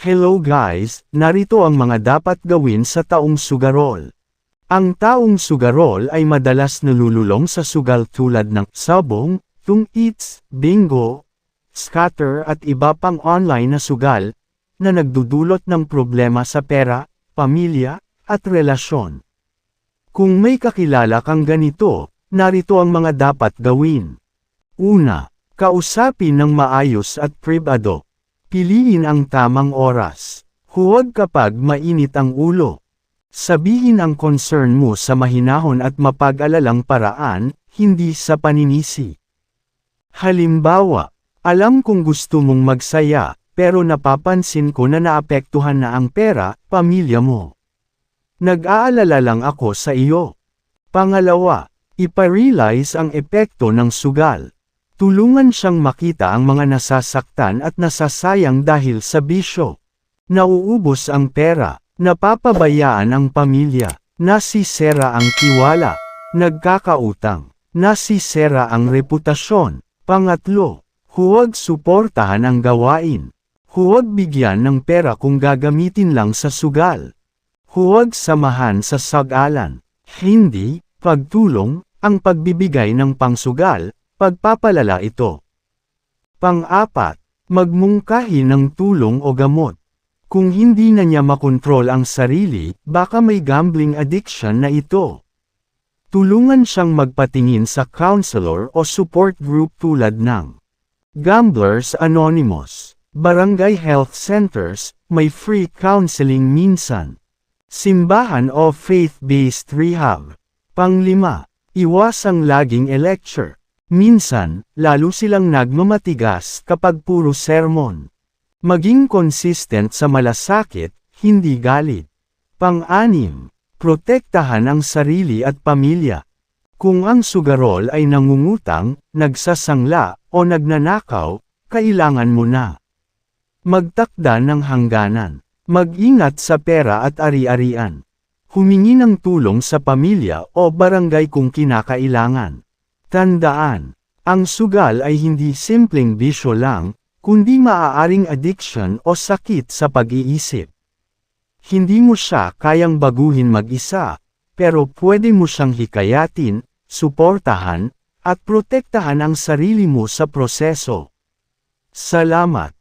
Hello guys, narito ang mga dapat gawin sa taong sugarol. Ang taong sugarol ay madalas nalululong sa sugal tulad ng sabong, tungits, bingo, scatter at iba pang online na sugal, na nagdudulot ng problema sa pera, pamilya, at relasyon. Kung may kakilala kang ganito, narito ang mga dapat gawin. Una, kausapin ng maayos at pribado. Piliin ang tamang oras. Huwag kapag mainit ang ulo. Sabihin ang concern mo sa mahinahon at mapag-alalang paraan, hindi sa paninisi. Halimbawa, alam kong gusto mong magsaya, pero napapansin ko na naapektuhan na ang pera, pamilya mo. Nag-aalala lang ako sa iyo. Pangalawa, iparealize ang epekto ng sugal. Tulungan siyang makita ang mga nasasaktan at nasasayang dahil sa bisyo. Nauubos ang pera, napapabayaan ang pamilya, nasisera ang tiwala, nagkakautang, nasisera ang reputasyon. Pangatlo, huwag suportahan ang gawain. Huwag bigyan ng pera kung gagamitin lang sa sugal. Huwag samahan sa sagalan. Hindi, pagtulong, ang pagbibigay ng pangsugal, pagpapalala ito. Pang-apat, magmungkahi ng tulong o gamot. Kung hindi na niya makontrol ang sarili, baka may gambling addiction na ito. Tulungan siyang magpatingin sa counselor o support group tulad ng Gamblers Anonymous, Barangay Health Centers, may free counseling minsan. Simbahan o faith-based rehab. Panglima, iwasang laging e-lecture. Minsan, lalo silang nagmamatigas kapag puro sermon. Maging consistent sa malasakit, hindi galit. Pang-anim, protektahan ang sarili at pamilya. Kung ang sugarol ay nangungutang, nagsasangla, o nagnanakaw, kailangan mo na. Magtakda ng hangganan. Mag-ingat sa pera at ari-arian. Humingi ng tulong sa pamilya o barangay kung kinakailangan. Tandaan, ang sugal ay hindi simpleng bisyo lang, kundi maaaring addiction o sakit sa pag-iisip. Hindi mo siya kayang baguhin mag-isa, pero pwede mo siyang hikayatin, suportahan, at protektahan ang sarili mo sa proseso. Salamat!